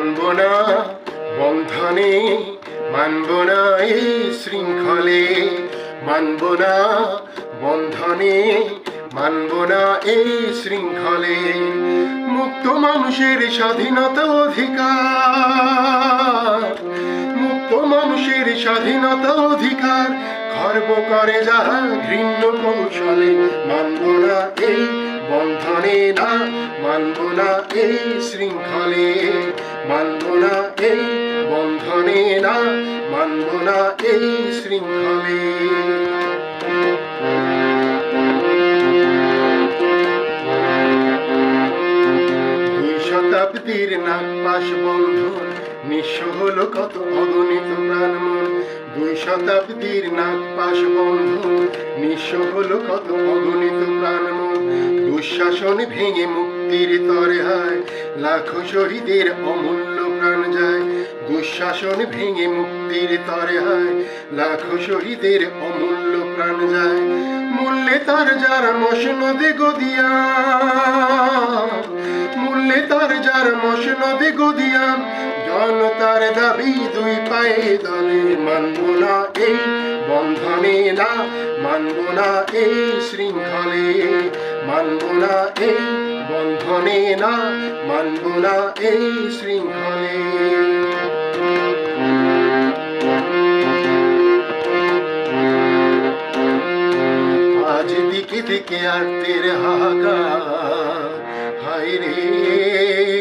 মানব না, বন্ধনে মানব না এই শৃঙ্খলে। মানব না, বন্ধনে মানব না এই শৃঙ্খলে। মুক্ত মানুষের স্বাধীনতা অধিকার। মুক্ত মানুষের স্বাধীনতা অধিকার খর্ব করে যাহা ঘৃণ্য কৌশলে। মানব না এই বন্ধনে না মানব না এই শৃঙ্খলে। মানব না এই বন্ধনে না মানব না এই শৃঙ্খলে। শতাব্দীর নাগপাশ বন্ধন নিঃস্ব হলো কত অগণিত প্রাণ মন দুই শতাব্দীর নাগপাশ বন্ধন নিঃস্ব হলো কত দুঃশাসন ভেঙে মুক্তির তরে হয়, লাখো শহীদের অমূল্য প্রাণ যায়। দুঃশাসন ভেঙে মুক্তির তরে হয়, লাখো শহীদের অমূল্য প্রাণ যায়। মূল্যে তার যারা মসনদে গদিয়া, মূল্যে তার যার মসনদে গদিয়াম জনতার দাবি দুই পায়ে দলে মানব না এই বন্ধনে না, মানব না এই শৃঙ্খলে। মানব না এই বন্ধনে না মানব না এই শৃঙ্খলে। আজ দিকে দিকে আরতের হাহাকার, হায় রে।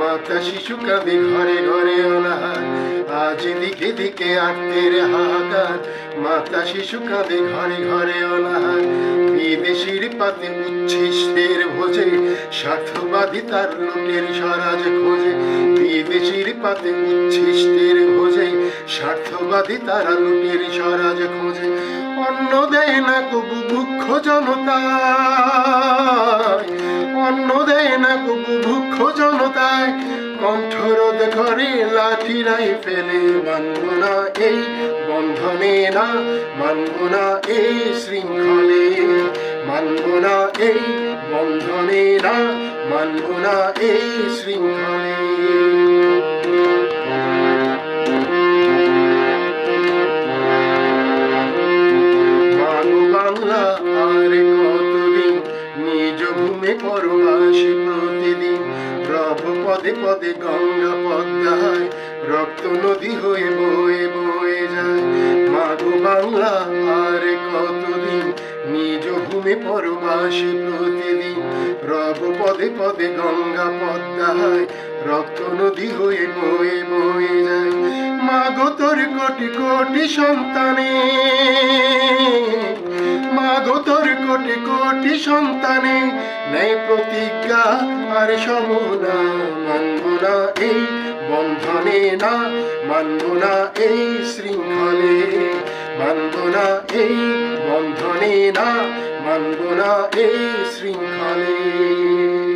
মাতা শিশু কাঁদে ঘরে ঘরে অনাহার। আজ দিকে দিকে আরতের হাহাকার। মাতা শিশু কাঁদে ঘরে ঘরে অনাহার। বিদেশির পাতে উচ্ছিষ্টের ভোজে, স্বার্থবাদী তার লোকের স্বরাজ খোঁজে। বিদেশির পাতে উচ্ছিষ্টের ভোজে, স্বার্থবাদী তারা লোকের স্বরাজ খোঁজে। অন্ন দেয় না কবু দুঃখ জনতা। কবু দুঃখ জনতায়, কণ্ঠরোধ করে লাঠিরাই ফেলে, মানব না এই বন্ধনে না, মানব না এই শৃঙ্খলে, মানব না এই বন্ধনে না, মানব না এই শৃঙ্খলে। বাংলা রব পদে পদে গঙ্গা পদ্মায়, রক্ত নদী হয়ে বয়ে বয়ে যায়। মাগো বাংলা, আর কতদিন? নিজ ভূমি পরবাসী প্রতিদিন। রব পদে পদে গঙ্গা পদ্মায়, রক্ত নদী হয়ে বয়ে বয়ে যায়। মাগো তোর কোটি কোটি সন্তানে মাগো তোর কোটি কোটি সন্তানে, নেই প্রতিজ্ঞা আর সমনা, মানব না এই বন্ধনে না, মানব না এই শৃঙ্খলে, মানব না এই বন্ধনে না, মানব না এই শৃঙ্খলে।